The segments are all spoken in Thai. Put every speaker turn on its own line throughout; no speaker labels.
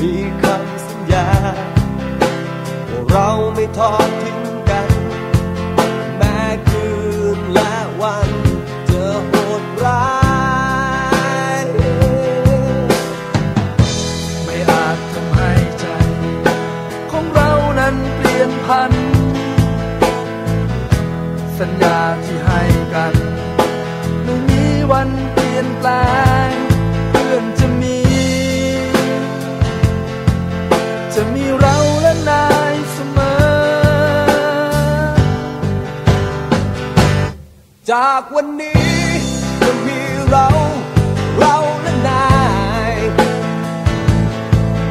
มีคำสัญญาว่าเราไม่ทอดทิ้งกัน แม้คืนและวันจะโหดร้าย
ไม่อาจทำให้ใจ ของเรานั้นเปลี่ยนพัน สัญญาที่ให้กัน ไม่มีวันเปลี่ยนแปลง จะมีเราและนายเสมอ
จากวันนี้จะมีเรา เราและนาย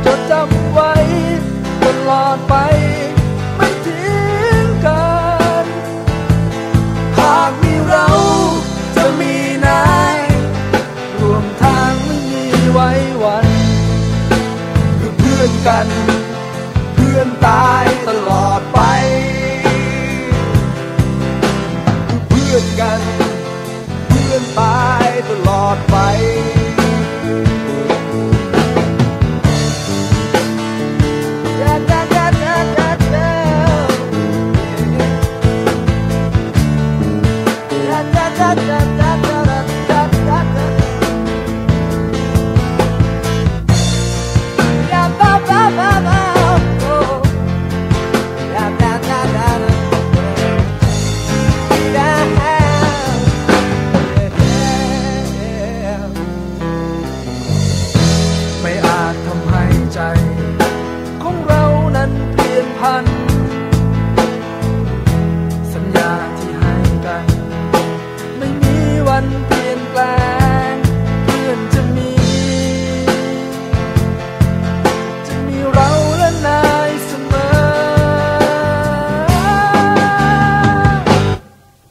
จดจำไว้ตลอดไปไม่ทิ้งกัน หากมีเราจะมีนายรวมทางไม่มีไว้วัน คือเพื่อนกัน นตายตลอดไป
เพื่อนกัน เพื่อนตายตลอดไป
ไม่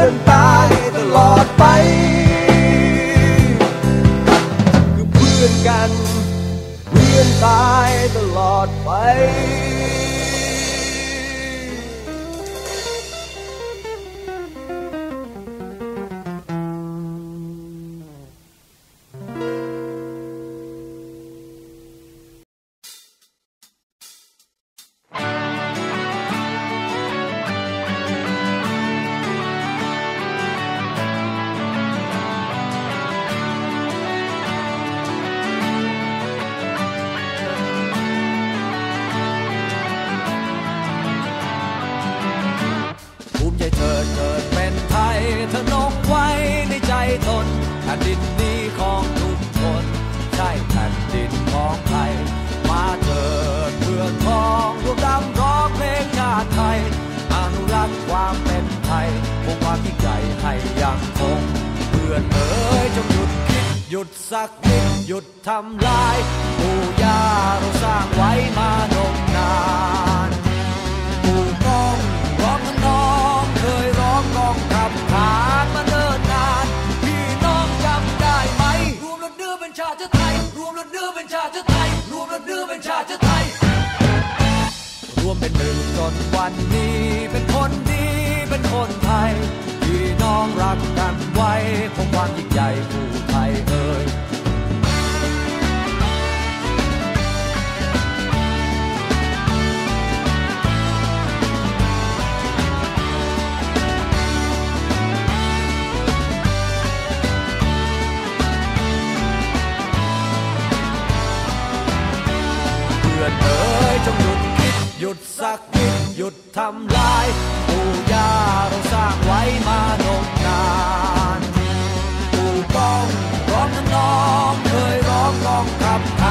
เพื่อนตายตลอดไป คือเพื่อนกันเพื่อนตายตลอดไป
ทนแผ่นดินนี้ของทุกคน ใช่แผ่นดินของไทย มาเกิดเพื่อทองรวมดำร้องเพลงชาติไทยอนุรักษ์ความเป็นไทยคงความยิ่ใหญ่ให้ยังคง เพื่อนเอ๋ยจงหยุดคิดหยุดสักนิดหยุดทำลายปู่ย่าเราสร้างไว้มานมนาน วมเป็นหนึ่งจนวันนี้ เป็นคนดีเป็นคนไทยพี่น้องรักกันไว้คงความยิ่งใหญ่ผู ยุดสักนิดหยุดทำลายปู่ย่าเราสร้างไว้มานมนานปู่ป้องร้องน้องเคยร้องร้องคำ